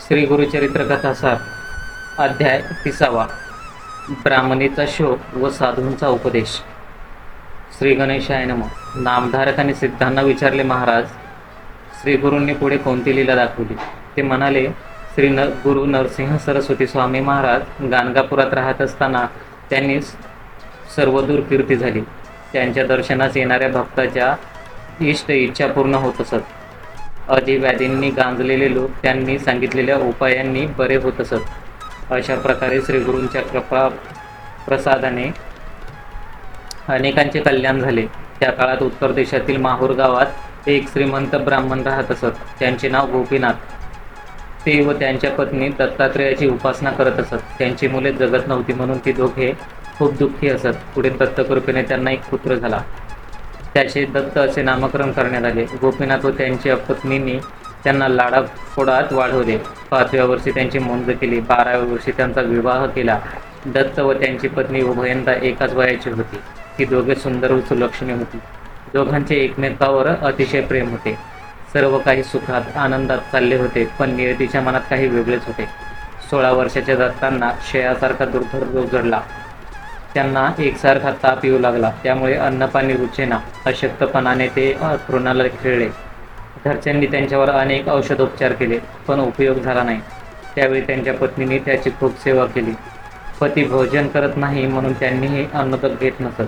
श्री गुरुचरित्र कथासार अध्याय तिसावा. ब्राह्मणीचा शोक व साधूंचा उपदेश. श्री गणेशाय नम. नामधारक आणि सिद्धांना विचारले महाराज श्री गुरूंनी पुढे कोणती लीला दाखवली? ते म्हणाले श्री न गुरु नरसिंह सरस्वती स्वामी महाराज गाणगापुरात राहत असताना त्यांनी सर्वदूर कीर्ती झाली. त्यांच्या दर्शनास येणाऱ्या भक्ताच्या इष्ट इच्छा पूर्ण होत असत. अधिव्याधींनी गांजलेले लोक त्यांनी सांगितलेल्या उपायांनी बरे होत असत. अशा प्रकारे श्रीगुरूंच्या कृपा प्रसादाने अनेकांचे कल्याण झाले. त्या काळात उत्तर देशातील माहूर गावात एक श्रीमंत ब्राह्मण राहत असत. त्यांचे नाव गोपीनाथ. ते व त्यांच्या पत्नी दत्तात्रेयाची उपासना करत असत. त्यांची मुले जगत नव्हती म्हणून ती दोघे खूप दुःखी असत. पुढे दत्तकृपेने त्यांना एक पुत्र झाला. त्याचे दत्त असे नामकरण करण्यात आले. गोपीनाथ व त्यांच्या पत्नींनी त्यांना लाडाफोडात वाढवले. पाचव्या वर्षी त्यांची नोंद केली. बाराव्या वर्षी त्यांचा विवाह केला. दत्त व त्यांची पत्नी उभयंता एकाच वयाची होती. ती दोघे सुंदर व सुलक्षणी होती. दोघांचे एकमेकावर अतिशय प्रेम होते. सर्व काही सुखात आनंदात चालले होते पण नियतीच्या मनात काही वेगळेच होते. सोळा वर्षाच्या दत्तांना क्षयासारखा दुर्धर रोग जडला त्यांना एकसारखा ताप येऊ लागला. त्यामुळे अन्नपाणी रुचेना अशक्तपणाने ते तृणाला खेळले. घरच्यांनी त्यांच्यावर अनेक औषधोपचार केले पण उपयोग झाला नाही. त्यावेळी त्यांच्या पत्नीने त्याची खूप सेवा केली. पती भोजन करत नाही म्हणून त्यांनीही अन्नदक घेत नसत.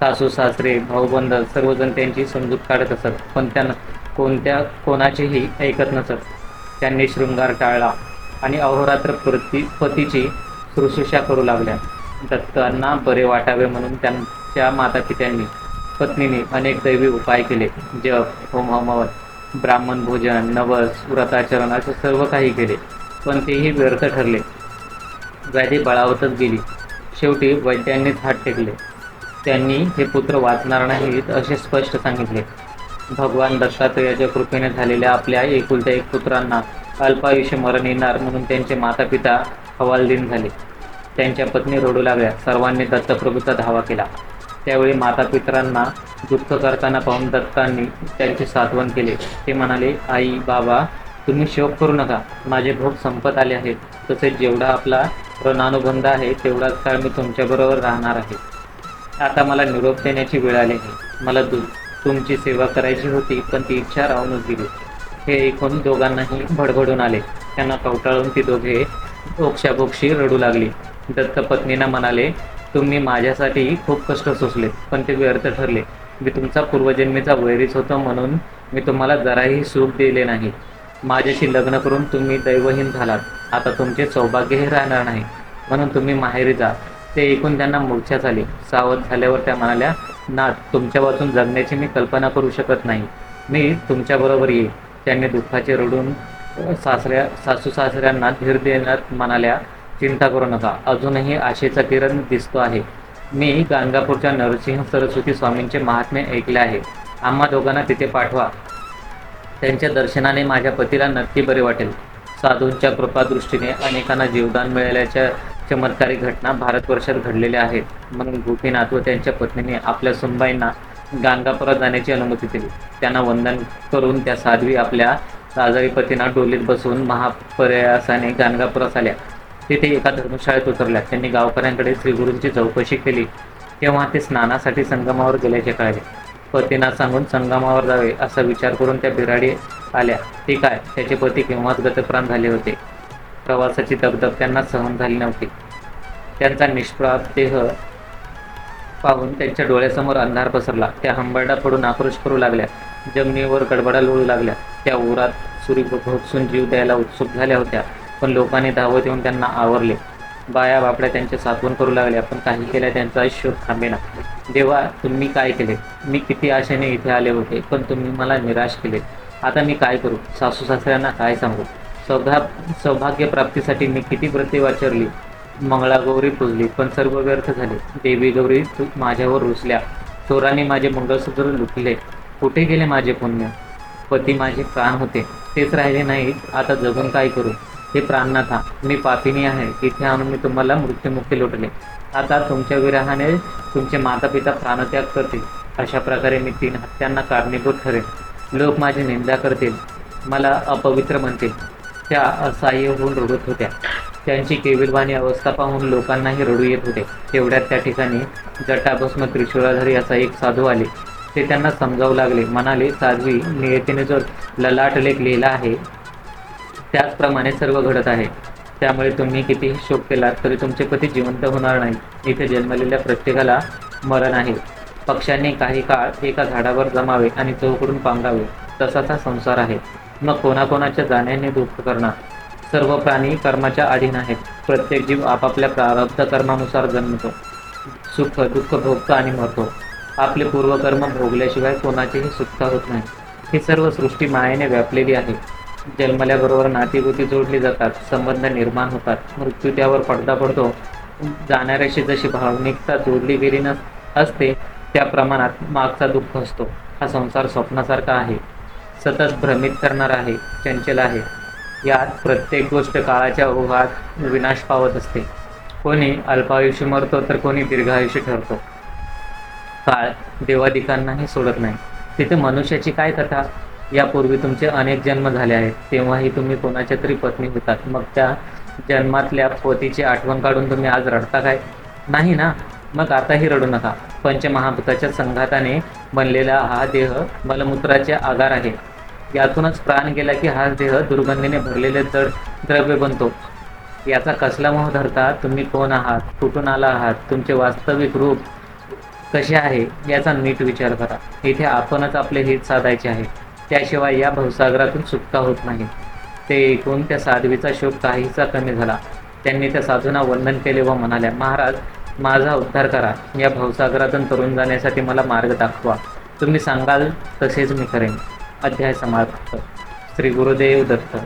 सासू सासरे भाऊबंद सर्वजण त्यांची समजूत काढत असत पण त्यांना कोणत्या कोणाचीही ऐकत नसत. त्यांनी शृंगार टाळला आणि अहोरात्र पती पतीची शुश्रूषा करू लागल्या. दत्तांना बरे वाटावे म्हणून त्यांच्या मातापित्यांनी पत्नीने अनेक दैवी उपाय केले. जप होम होमवत ब्राह्मण भोजन नवस व्रताचरण असे सर्व काही केले. पण तेही व्यर्थ ठरले. व्याधी बळावतच गेली. शेवटी वैद्यांनीच हात टेकले. त्यांनी हे पुत्र वाचणार नाहीत असे स्पष्ट सांगितले. भगवान दत्तात्रेयाच्या कृपेने झालेल्या आपल्या एकुलत्या एक पुत्रांना अल्पायुष्य मरण येणार म्हणून त्यांचे मातापिता हवालदिन झाले. त्यांच्या पत्नी रडू लागल्या. सर्वांनी दत्तप्रभूचा धावा केला. त्यावेळी मातापितरांना दुःख करताना पाहून दत्तांनी त्यांचे सात्वन केले. ते म्हणाले आई बाबा तुम्ही शोक करू नका. माझे भोग संपत आले आहेत. तसेच जेवढा आपला ऋणानुबंध आहे तेवढाच काळ मी तुमच्याबरोबर राहणार आहे. आता मला निरोप देण्याची वेळ आली आहे. मला दु तुमची सेवा करायची होती पण ती इच्छा राहूनच गेली हे ऐकून दोघांनाही भडभडून आले. त्यांना कवटाळून ती दोघे ओक्षाबोक्षी रडू लागली. दत्त पत्नींना म्हणाले तुम्ही माझ्यासाठी खूप कष्ट सोसले पण ते व्यर्थ ठरले. मी तुमचा पूर्वजन्मीचा वैरीच होतो म्हणून मी तुम्हाला जराही सुख दिले नाही. माझ्याशी लग्न करून तुम्ही दैवहीन झालात. आता तुमचे सौभाग्यही राहणार नाही. म्हणून तुम्ही माहेरी जा. ते ऐकून त्यांना मूर्छा झाली सावध झाल्यावर त्या म्हणाल्या नाथ तुमच्या वाचून जगण्याची मी कल्पना करू शकत नाही. मी तुमच्याबरोबर येईल त्यांनी दुःखाचे रडून सासऱ्या सासू सासऱ्यांना धीर देण्यात म्हणाल्या चिंता करू नका. अजूनही आशेचा किरण दिसतो आहे. मी गाणगापूरच्या नरसिंह सरस्वती स्वामींचे महात्म्य ऐकले आहे. आम्हा दोघांना तिथे पाठवा. त्यांच्या दर्शनाने माझ्या पतीला नक्की बरे वाटेल. साधूंच्या कृपादृष्टीने अनेकांना जीवदान मिळाल्याच्या चमत्कारिक घटना भारतवर्षात घडलेल्या आहेत. म्हणून गोपीनाथ व त्यांच्या पत्नीने आपल्या सुनबाईंना गाणगापुरात जाण्याची अनुमती दिली. त्यांना वंदन करून त्या साध्वी आपल्या आजारी पतींना डोलीत बसून महाप्रयासाने गाणगापुरात आल्या. तिथे एका धर्मशाळेत उतरल्या. त्यांनी गावकऱ्यांकडे श्रीगुरूंची चौकशी केली. तेव्हा ते स्नानासाठी संगमावर गेल्याचे कळले. पतींना सांगून संगमावर जावे असा विचार करून त्या बिराडी आल्या. ते काय? त्याचे पती केव्हाच गतप्राण झाले होते? प्रवासाची दगदग त्यांना सहन झाली नव्हती. त्यांचा निष्प्राप देह पाहून त्यांच्या डोळ्यासमोर अंधार पसरला. त्या हंबरडा पडून आक्रोश करू लागल्या. जमिनीवर गडबडा लोळू लागल्या. त्या उरात सूर्य भोगसून जीव द्यायला उत्सुक झाल्या होत्या. पण लोकांनी धावत येऊन त्यांना आवरले. बाया बापड्या त्यांचे सातवण करू लागल्या पण काही केल्या त्यांचा शोध थांबेना देवा तुम्ही काय केले? मी किती आशेने इथे आले होते पण तुम्ही मला निराश केले. आता मी काय करू? सासू सासऱ्यांना काय सांगू? सौभा सौभाग्यप्राप्तीसाठी मी किती व्रते वाचरली? मंगळागौरी पुजली पण सर्व व्यर्थ झाले. देवी गौरी तू माझ्यावर रुसल्या. चोरांनी माझे मंगळसूत्र लुटले. कुठे गेले माझे पुण्य? पती माझे प्राण होते. तेच राहिले नाहीत. आता जगून काय करू? हे प्राणनाथा मी पापिनी आहे. इथे आणून मी तुम्हाला मृत्यूमुखी लुटले. आता तुमच्या विरहाने तुमचे माता पिता प्राणत्याग करतील. अशा प्रकारे मी तीन हत्यांना कारणीभूत ठरेन. लोक माझी निंदा करतील. मला अपवित्र म्हणतील. त्या असहाय्य होऊन रडत होत्या. त्यांची केविलवाणी अवस्था पाहून लोकांनाही रडू येत होते. तेवढ्यात त्या ठिकाणी जटाभस्म त्रिशूळाधारी असा एक साधू आले. ते त्यांना समजावू लागले. म्हणाले साध्वी नियतीने जो ललाट लेख लिहिला आहे त्याचप्रमाणे सर्व घडत आहे. त्यामुळे तुम्ही कितीही शोक केलात तरी तुमचे पती जिवंत होणार नाही इथे जन्मलेल्या प्रत्येकाला मरण आहे. पक्ष्यांनी काही काळ एका झाडावर जमावे आणि चौकडून पांगावे तसाच हा संसार आहे. मग कोणाकोणाच्या जाण्याने दुःख करणार? सर्व प्राणी कर्माच्या अधीन आहेत. प्रत्येक जीव आपापल्या प्रारब्ध कर्मानुसार जन्मतो. सुख दुःख भोगतो आणि मरतो. आपले पूर्वकर्म भोगल्याशिवाय कोणाचीही सुटका होत नाही. ही सर्व सृष्टी मायेने व्यापलेली आहे. जन्मल्याबरोबर नातीगुती जोडली जातात संबंध निर्माण होतात मृत्यू त्यावर पडदा पडतो. जाणाऱ्याशी जशी भावनिकता जोडली गेली नस असते त्या प्रमाणात मागचा दुःख असतो. हा संसार स्वप्नासारखा आहे. सतत भ्रमित करणार आहे चंचल आहे. यात प्रत्येक गोष्ट काळाच्या ओघात विनाश पावत असते. कोणी अल्पायुष्य मरतो तर कोणी दीर्घायुष्य ठरतो. काळ देवादिकांनाही सोडत नाही. तिथे मनुष्याची काय कथा? यापूर्वी तुमचे अनेक जन्म झाले आहेत. तेव्हाही तुम्ही कोणाच्या तरी पत्नी होतात. मग त्या जन्मातल्या पतीची आठवण काढून तुम्ही आज रडता काय? नाही ना? मग आताही रडू नका. पंचमहाभूताच्या संघाताने बनलेला हा देह मलमूत्राचे आगार आहे. यातूनच प्राण गेला की हा देह दुर्गंधीने भरलेले जड द्रव्य बनतो. याचा कसला मोह धरता? तुम्ही कोण आहात? कुठून आला आहात? तुमचे वास्तविक रूप कसे आहे? याचा नीट विचार करा. इथे आपणच आपले हित साधायचे आहे. त्याशिवाय या भवसागरातून सुटका होत नाही. ते ऐकून त्या साध्वीचा शोक काहीसा कमी झाला. त्यांनी त्या साधूंना वंदन केले व म्हणाल्या महाराज माझा उद्धार करा. या भवसागरातून तरुण जाण्यासाठी मला मार्ग दाखवा. तुम्ही सांगाल तसेच मी करेन. अध्याय समाप्त. श्री गुरुदेव दत्त.